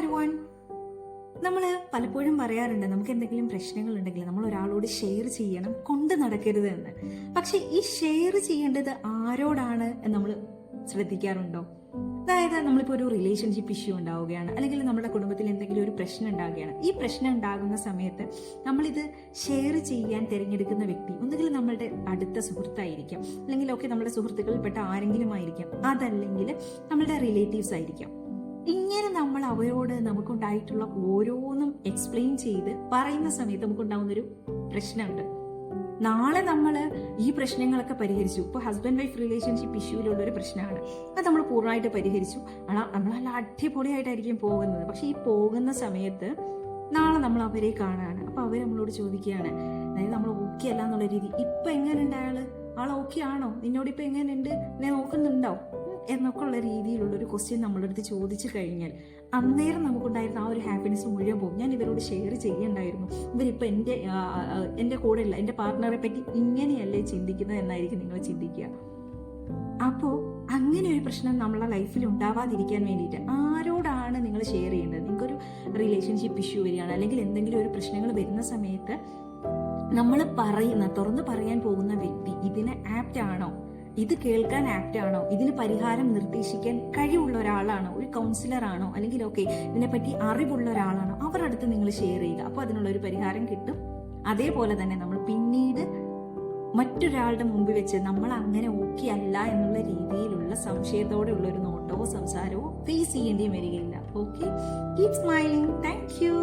Every one നമ്മൾ പലപ്പോഴും പറയാറുണ്ട് നമുക്ക് എന്തെങ്കിലും പ്രശ്നങ്ങൾ ഉണ്ടെങ്കിൽ നമ്മൾ ഒരാളോട് ഷെയർ ചെയ്യണം കൊണ്ട് നടക്കരുത് എന്ന്. പക്ഷെ ഈ ഷെയർ ചെയ്യേണ്ടത് ആരോടാണ് എന്ന് നമ്മൾ ശ്രദ്ധിക്കാറുണ്ടോ? അതായത് നമ്മളിപ്പോൾ ഒരു റിലേഷൻഷിപ്പ് ഇഷ്യൂ ഉണ്ടാവുകയാണ് അല്ലെങ്കിൽ നമ്മുടെ കുടുംബത്തിൽ എന്തെങ്കിലും ഒരു പ്രശ്നം ഉണ്ടാവുകയാണ്. ഈ പ്രശ്നം ഉണ്ടാകുന്ന സമയത്ത് നമ്മളിത് ഷെയർ ചെയ്യാൻ തിരഞ്ഞെടുക്കുന്ന വ്യക്തി ഒന്നുകിൽ നമ്മളുടെ അടുത്ത സുഹൃത്തായിരിക്കാം അല്ലെങ്കിൽ ഒക്കെ നമ്മുടെ സുഹൃത്തുക്കളിൽപ്പെട്ട ആരെങ്കിലും ആയിരിക്കാം അതല്ലെങ്കിൽ നമ്മളുടെ റിലേറ്റീവ്സ് ആയിരിക്കാം. ഇങ്ങനെ നമ്മൾ അവരോട് നമുക്കുണ്ടായിട്ടുള്ള ഓരോന്നും എക്സ്പ്ലെയിൻ ചെയ്ത് പറയുന്ന സമയത്ത് നമുക്കുണ്ടാവുന്ന ഒരു പ്രശ്നമുണ്ട്. നാളെ നമ്മൾ ഈ പ്രശ്നങ്ങളൊക്കെ പരിഹരിച്ചു. ഇപ്പോൾ ഹസ്ബൻഡ് വൈഫ് റിലേഷൻഷിപ്പ് ഇഷ്യൂലുള്ള ഒരു പ്രശ്നമാണ്. അത് നമ്മൾ പൂർണമായിട്ട് പരിഹരിച്ചു. നമ്മൾ നല്ല അടിപൊളിയായിട്ടായിരിക്കും പോകുന്നത്. പക്ഷെ ഈ പോകുന്ന സമയത്ത് നാളെ നമ്മൾ അവരെ കാണാണ് അപ്പോൾ അവർ നമ്മളോട് ചോദിക്കുകയാണ് അതായത് നമ്മൾ ഓക്കെ അല്ല എന്നുള്ള രീതി. ഇപ്പൊ എങ്ങനെയുണ്ട് അയാൾ? ആൾ ഓക്കെ ആണോ? നിന്നോട് ഇപ്പൊ എങ്ങനെയുണ്ട് എന്നെ നോക്കുന്നുണ്ടോ? എന്നൊക്കെ ഉള്ള രീതിയിലുള്ള ഒരു ക്വസ്റ്റ്യൻ നമ്മളുടെ അടുത്ത് ചോദിച്ചു കഴിഞ്ഞാൽ അന്നേരം നമുക്കുണ്ടായിരുന്ന ആ ഒരു ഹാപ്പിനെസ് മുഴുവൻ പോകും. ഞാൻ ഇവരോട് ഷെയർ ചെയ്യണ്ടായിരുന്നു. ഇവരിപ്പോൾ എന്റെ എന്റെ കൂടെ ഇല്ല എന്റെ പാർട്ട്ണറെ പറ്റി ഇങ്ങനെയല്ലേ ചിന്തിക്കുന്നത് എന്നായിരിക്കും നിങ്ങൾ ചിന്തിക്കുക. അപ്പോൾ അങ്ങനെ ഒരു പ്രശ്നം നമ്മളെ ലൈഫിൽ ഉണ്ടാവാതിരിക്കാൻ വേണ്ടിയിട്ട് ആരോടാണ് നിങ്ങൾ ഷെയർ ചെയ്യേണ്ടത്? നിങ്ങൾക്കൊരു റിലേഷൻഷിപ്പ് ഇഷ്യൂ വരികയാണ് അല്ലെങ്കിൽ എന്തെങ്കിലും ഒരു പ്രശ്നങ്ങൾ വരുന്ന സമയത്ത് നമ്മൾ പറയുന്ന തുറന്ന് പറയാൻ പോകുന്ന വ്യക്തി ഇതിന് ആപ്റ്റ് ആണോ? ഇത് കേൾക്കാൻ ആപ്റ്റ് ആണോ? ഇതിന് പരിഹാരം നിർദ്ദേശിക്കാൻ കഴിവുള്ള ഒരാളാണോ? ഒരു കൗൺസിലർ ആണോ? അല്ലെങ്കിൽ ഓക്കെ ഇതിനെപ്പറ്റി അറിവുള്ള ഒരാളാണോ? അവരുടെ അടുത്ത് നിങ്ങൾ ഷെയർ ചെയ്യുക. അപ്പോൾ അതിനുള്ള ഒരു പരിഹാരം കിട്ടും. അതേപോലെ തന്നെ നമ്മൾ പിന്നീട് മറ്റൊരാളുടെ മുമ്പിൽ വെച്ച് നമ്മൾ അങ്ങനെ ഓക്കെ അല്ല എന്നുള്ള രീതിയിലുള്ള സംശയത്തോടെയുള്ള ഒരു നോട്ടമോ സംസാരമോ ഫേസ് ചെയ്യേണ്ടിയും വരികയില്ല. Okay keep smiling thank you